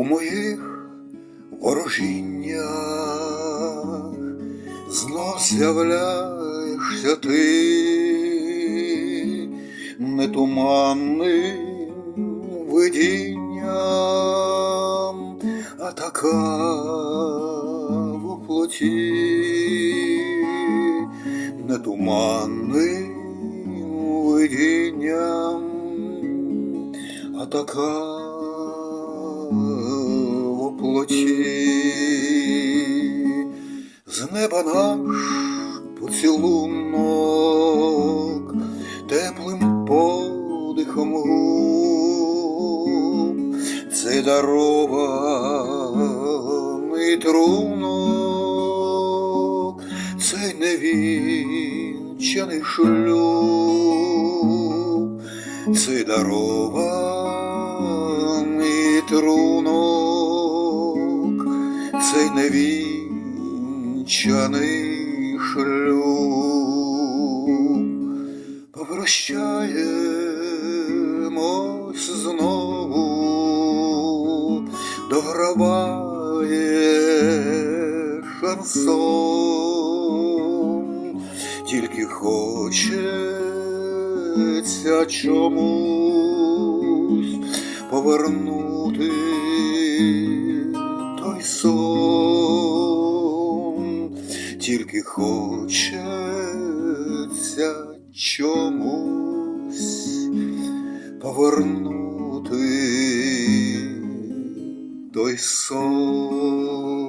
у моїх ворожіннях знов з'являєшся ти, нетуманним видінням, а така в плоті, нетуманним видінням, а така. Неба наш поцілунок теплим подихом губ, це дарований трунок, цей невінчаний шлюб, цей дарований трунок, цей невінчаний шлюб. Попрощаємось знову, дограває шансон, тільки хочеться чомусь повернути той сон, тільки хочеться чомусь повернути той сон.